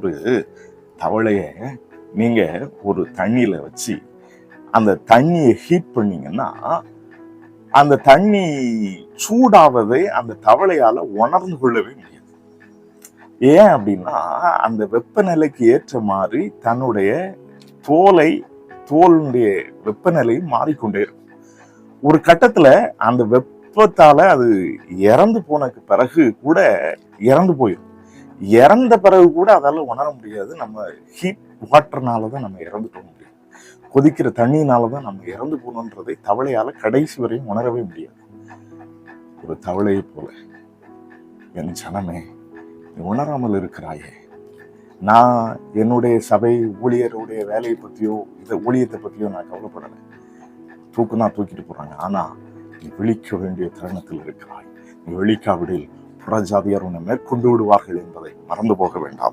ஒரு தவளையை நீங்கள் ஒரு தண்ணியில் வச்சு அந்த தண்ணியை ஹீட் பண்ணீங்கன்னா அந்த தண்ணி சூடாவதை அந்த தவளையால் உணர்ந்து கொள்ளவே முடியாது. ஏன் அப்படின்னா அந்த வெப்பநிலைக்கு ஏற்ற மாதிரி தன்னுடைய தோலை தோலுடைய வெப்பநிலையும் மாறிக்கொண்டே இருக்கும். ஒரு கட்டத்தில் அந்த வெப்பத்தால் அது இறந்து போனக்கு பிறகு கூட இறந்து போயிடும் இறந்த பிறகு கூட அதால் உணர முடியாது. நம்ம ஹீட் வாட்டர்னால தான் நம்ம இறந்து போக முடியும் கொதிக்கிற தண்ணினால தான் நம்ம இறந்து போகணுன்றதை தவளையால் கடைசி வரையும் உணரவே முடியாது. ஒரு தவளையை போல. என் ஜனமே நீ உணராமல் இருக்கிறாயே. நான் என்னுடைய சபை ஊழியருடைய வேலையை பற்றியோ இதை ஊழியத்தை பற்றியோ நான் கவலைப்படலை. தூக்குனா தூக்கிட்டு போகிறாங்க ஆனால் நீ விழிக்க வேண்டிய தருணத்தில் இருக்கிறாய். நீ விழிக்காவிடில் புறஜாதியார் உன்னை மேற்கொண்டு விடுவார்கள் என்பதை மறந்து போக வேண்டாம்.